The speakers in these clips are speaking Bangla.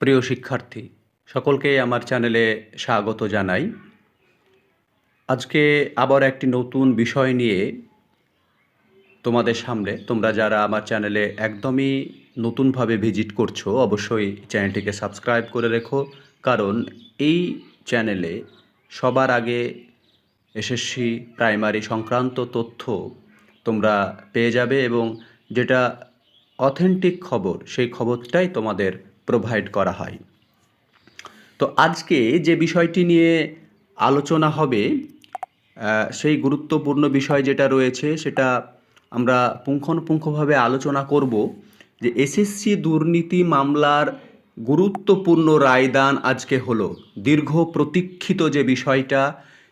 প্রিয় শিক্ষার্থী, সকলকে আমার চ্যানেলে স্বাগত জানাই। আজকে আবার একটি নতুন বিষয় নিয়ে তোমাদের সামনে তোমরা যারা আমার চ্যানেলে একদমই নতুনভাবে ভিজিট করছ, অবশ্যই চ্যানেলটিকে সাবস্ক্রাইব করে রেখো, কারণ এই চ্যানেলে সবার আগে এসএসসি, প্রাইমারি সংক্রান্ত তথ্য তোমরা পেয়ে যাবে এবং যেটা অথেন্টিক খবর, সেই খবরটাই তোমাদের প্রোভাইড করা হয়। তো আজকে যে বিষয়টি নিয়ে আলোচনা হবে সেই গুরুত্বপূর্ণ বিষয় যেটা রয়েছে সেটা আমরা পুঙ্খানুপুঙ্খভাবে আলোচনা করব যে এসএসসি দুর্নীতি মামলার গুরুত্বপূর্ণ রায়দান আজকে হলো। দীর্ঘ প্রতীক্ষিত যে বিষয়টা,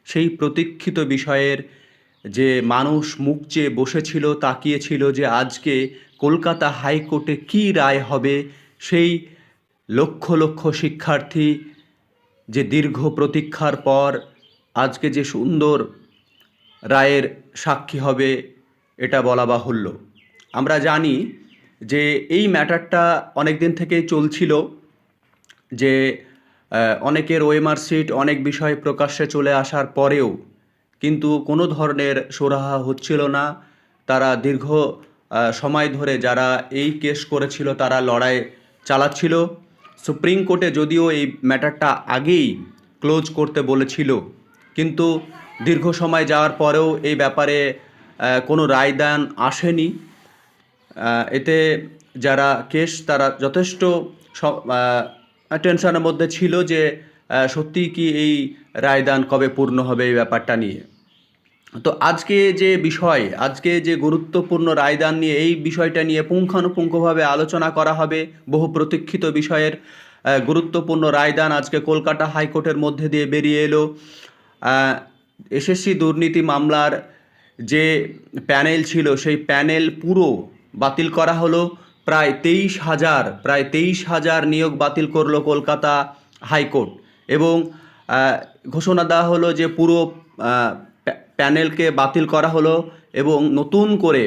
সেই প্রতীক্ষিত বিষয়ের যে মানুষ মুখ চেয়ে বসেছিল, তাকিয়েছিল যে আজকে কলকাতা হাইকোর্টে কী রায় হবে, সেই লক্ষ লক্ষ শিক্ষার্থী যে দীর্ঘ প্রতীক্ষার পর আজকে যে সুন্দর রায়ের সাক্ষী হবে, এটা বলা বাহুল্য। আমরা জানি যে এই ম্যাটারটা অনেক দিন থেকেই চলছিল যে অনেকের ওয়েমার সিট অনেক বিষয় প্রকাশ্যে চলে আসার পরেও কিন্তু কোনো ধরনের সুরাহা হচ্ছিল না। তারা দীর্ঘ সময় ধরে যারা এই কেস করেছিল তারা লড়াই চালাচ্ছিল। সুপ্রিম কোর্টে যদিও এই ম্যাটারটা আগেই ক্লোজ করতে বলেছিল কিন্তু দীর্ঘ সময় যাওয়ার পরেও এই ব্যাপারে কোনো রায়দান আসেনি। এতে যারা কেস তারা যথেষ্ট টেনশনের মধ্যে ছিল যে আহ, সত্যিই কি এই রায়দান কবে পূর্ণ হবে এই ব্যাপারটা নিয়ে। তো আজকে যে বিষয়, আজকে যে গুরুত্বপূর্ণ রায়দান নিয়ে এই বিষয়টা নিয়ে পুঙ্খানুপুঙ্খভাবে আলোচনা করা হবে, বহু প্রতীক্ষিত বিষয়ের গুরুত্বপূর্ণ রায়দান আজকে কলকাতা হাইকোর্টের মধ্যে দিয়ে বেরিয়ে এলো। এসএসসি দুর্নীতি মামলার যে প্যানেল ছিল, সেই প্যানেল পুরো বাতিল করা হলো। প্রায় তেইশ হাজার, প্রায় তেইশ হাজার নিয়োগ বাতিল করল কলকাতা হাইকোর্ট এবং ঘোষণা দেওয়া হলো যে পুরো প্যানেলকে বাতিল করা হলো এবং নতুন করে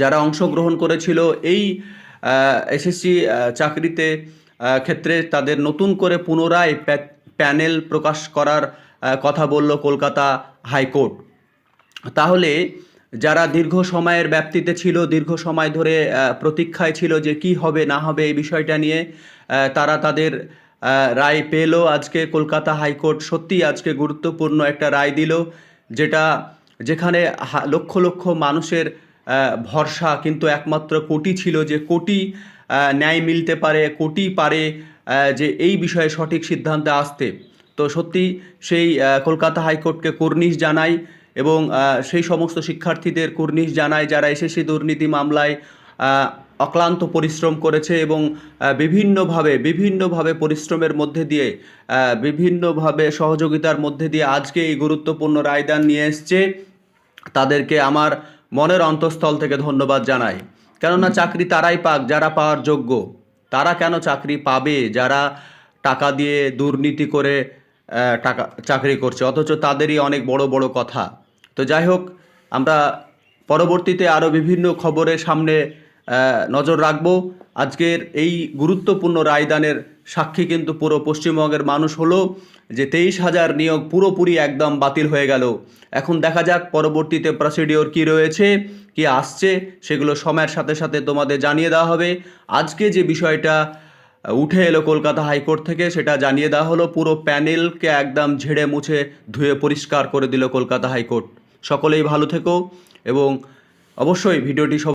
যারা অংশগ্রহণ করেছিল এই এসএসসি চাকরিতে ক্ষেত্রে তাদের নতুন করে পুনরায় প্যানেল প্রকাশ করার কথা বলল কলকাতা হাইকোর্ট। তাহলে যারা দীর্ঘ সময়ের ব্যাপ্তিতে ছিল, দীর্ঘ সময় ধরে প্রতীক্ষায় ছিল যে কি হবে, না হবে এই বিষয়টা নিয়ে তারা তাদের রায় পেল। আজকে কলকাতা হাইকোর্ট সত্যি আজকে গুরুত্বপূর্ণ একটা রায় দিল। যেটা যেখানে লক্ষ লক্ষ মানুষের ভরসা কিন্তু একমাত্র কোটি ছিল যে কোটি ন্যায় মিলতে পারে, কোটি পারে যে এই বিষয়ে সঠিক সিদ্ধান্তে আসতে। তো সত্যি সেই কলকাতা হাইকোর্টকে কুর্নিশ জানাই এবং সেই সমস্ত শিক্ষার্থীদের কুর্নিশ জানায় যারা এসএসসি দুর্নীতি মামলায় অক্লান্ত পরিশ্রম করেছে এবং বিভিন্নভাবে বিভিন্নভাবে পরিশ্রমের মধ্যে দিয়ে বিভিন্নভাবে সহযোগিতার মধ্যে দিয়ে আজকে এই গুরুত্বপূর্ণ রায়দান নিয়ে এসছে। তাদেরকে আমার মনের অন্তঃস্থল থেকে ধন্যবাদ জানাই। কেননা চাকরি তারাই পাক, যারা পাওয়ার যোগ্য, তারা কেন চাকরি পাবে? যারা টাকা দিয়ে দুর্নীতি করে টাকা, চাকরি করছে, অথচ তাদেরই অনেক বড় বড় কথা। তো যাই হোক, আমরা পরবর্তীতে আরও বিভিন্ন খবরের সামনে নজর রাখব। আজকের এই গুরুত্বপূর্ণ রায়দানের সাক্ষী কিন্তু পুরো পশ্চিমবঙ্গের মানুষ হলো যে তেইশ হাজার নিয়োগ পুরোপুরি একদম বাতিল হয়ে গেল। এখন দেখা যাক পরবর্তীতে প্রসিডিওর কি রয়েছে, কি আসছে, সেগুলো সময়ের সাথে সাথে তোমাদের জানিয়ে দেওয়া হবে। আজকে যে বিষয়টা উঠে এলো কলকাতা হাইকোর্ট থেকে, সেটা জানিয়ে দেওয়া হলো, পুরো প্যানেলকে একদম ঝেড়ে মুছে ধুয়ে পরিষ্কার করে দিল কলকাতা হাইকোর্ট। সকলেই ভালো থেকো এবং অবশ্যই ভিডিওটি